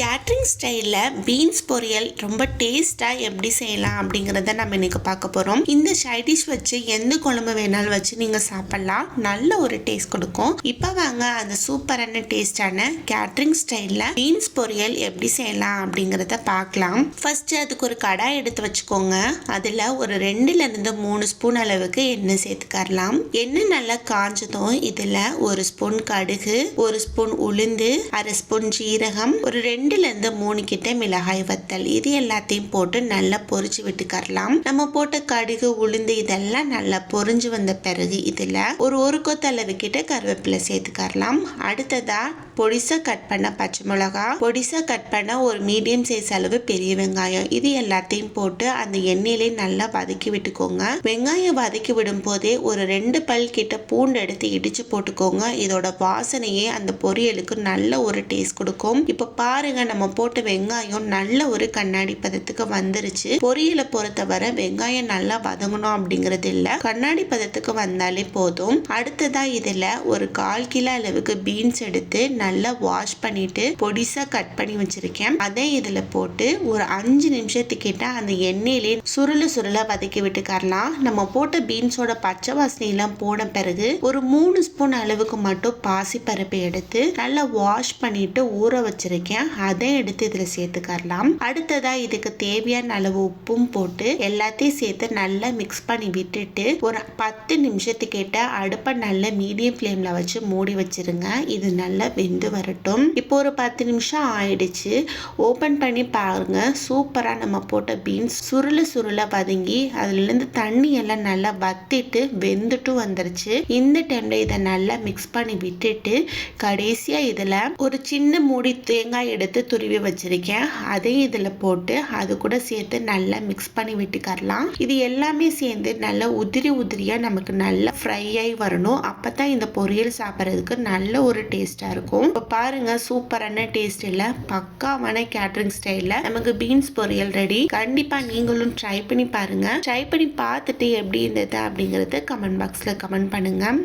Catering ஸ்டைலில் beans பொரியல் ரொம்ப டேஸ்ட்டாக எப்படி செய்யலாம் அப்படிங்கிறத நம்ம இன்னைக்கு பார்க்க போகிறோம் இந்த சைடிஷ் வச்சு எந்த குழம்பு வேணாலும் வச்சு நீங்கள் சாப்பிட்லாம். நல்ல ஒரு டேஸ்ட் கொடுக்கும். இப்போ வாங்க அந்த சூப்பரான டேஸ்டான கேட்ரிங் ஸ்டைலில் பீன்ஸ் பொரியல் எப்படி செய்யலாம் அப்படிங்கிறத பார்க்கலாம். ஃபர்ஸ்ட் அதுக்கு ஒரு கடாய் எடுத்து வச்சுக்கோங்க. அதில் ஒரு ரெண்டுலேருந்து மூணு ஸ்பூன் அளவுக்கு எண்ணெய் சேர்த்துக்கரலாம். எண்ணெய் நல்லா காஞ்சதும் இதில் ஒரு ஸ்பூன் கடுகு ஒரு ஸ்பூன் உளுந்து அரை ஸ்பூன் ஜீரகம் ஒரு ரெண்டு இருந்து மூணு கிட்ட மிளகாய் வத்தல். இது எல்லாத்தையும் போட்டு நல்லா பொறிச்சு விட்டுக்கரலாம். நம்ம போட்ட கடுகு உளுந்து இதெல்லாம் நல்லா பொரிஞ்சு வந்த பிறகு இதில் ஒரு ஒரு கொத்த அளவு கிட்ட கருவேப்பிலை சேர்த்துக்கரலாம். அடுத்ததாக பொடிசா கட் பண்ண பச்சை மிளகா பொடிசா கட் பண்ண ஒரு மீடியம் சைஸ் அளவு பெரிய வெங்காயம். இது எல்லாத்தையும் போட்டு அந்த எண்ணெயிலே நல்லா வதக்கி விட்டுக்கோங்க. வெங்காயம் வதக்கி விடும் போதே ஒரு ரெண்டு பல் கிட்ட பூண்டு எடுத்து இடிச்சு போட்டுக்கோங்க. இதோட வாசனையே அந்த பொரியலுக்கு நல்ல ஒரு டேஸ்ட் கொடுக்கும். இப்போ பாருங்க நம்ம போட்ட வெங்காயம் நல்ல ஒரு கண்ணாடி பதத்துக்கு வந்துருச்சு. பொரியலை பொறுத்தவரை வெங்காயம் நல்லா வதங்கணும் அப்படிங்கிறது இல்ல. கண்ணாடி பதத்துக்கு வந்தாலே போதும். அடுத்ததா இதுல ஒரு கால் கிலோ அளவுக்கு பீன்ஸ் எடுத்து நல்லா நல்லா வாஷ் பண்ணிட்டு பொடிசா கட் பண்ணி வச்சிருக்கேன். அதை இதுல போட்டு ஒரு அஞ்சு நிமிஷத்துக்கிட்ட அந்த எண்ணெயிலே சுருள சுருள வதக்கி விட்டுக்கரலாம். நம்ம போட்ட பீன்ஸோட பச்சை வாசனை எல்லாம் போன பிறகு ஒரு மூணு ஸ்பூன் அளவுக்கு மட்டும் பாசி பருப்பு எடுத்து நல்லா வாஷ் பண்ணிட்டு ஊற வச்சிருக்கேன். அதை எடுத்து இதுல சேர்த்துக்கரலாம். அடுத்ததா இதுக்கு தேவையான அளவு உப்பும் போட்டு எல்லாத்தையும் சேர்த்து நல்லா மிக்ஸ் பண்ணி விட்டுட்டு ஒரு பத்து நிமிஷத்துக்கிட்ட அடுப்பை நல்ல மீடியம் ஃப்ளேம்ல வச்சு மூடி வச்சிருங்க. இது நல்லா வெந்து வரட்டும். இப்போ ஒரு பத்து நிமிஷம் ஆயிடுச்சு. ஓப்பன் பண்ணி பாருங்க. சூப்பரா நம்ம போட்ட பீன்ஸ் சுருள சுருள வதங்கி அதுல இருந்து தண்ணி எல்லாம் நல்லா வத்திட்டு வெந்துட்டும் வந்துருச்சு. இந்த டைம்ல இதை நல்லா மிக்ஸ் பண்ணி விட்டுட்டு கடைசியா இதுல ஒரு சின்ன மூடி தேங்காய் எடுத்து துருவி வச்சிருக்கேன். அதையும் இதில் போட்டு அது கூட சேர்த்து நல்லா மிக்ஸ் பண்ணி விட்டுக்கரலாம். இது எல்லாமே சேர்ந்து நல்லா உதிரி உதிரியாக நமக்கு நல்லா ஃப்ரை ஆகி வரணும். அப்போ தான் இந்த பொரியல் சாப்பிட்றதுக்கு நல்ல ஒரு டேஸ்ட்டாக இருக்கும். இப்போ பாருங்கள் சூப்பரான டேஸ்ட் இல்லை பக்காவான கேட்ரிங் ஸ்டைலில் நமக்கு பீன்ஸ் பொரியல் ரெடி கண்டிப்பாக நீங்களும் ட்ரை பண்ணி பாருங்கள் ட்ரை பண்ணி பார்த்துட்டு எப்படி இருந்தது அப்படிங்கிறது கமெண்ட் பாக்ஸில் கமெண்ட் பண்ணுங்கள்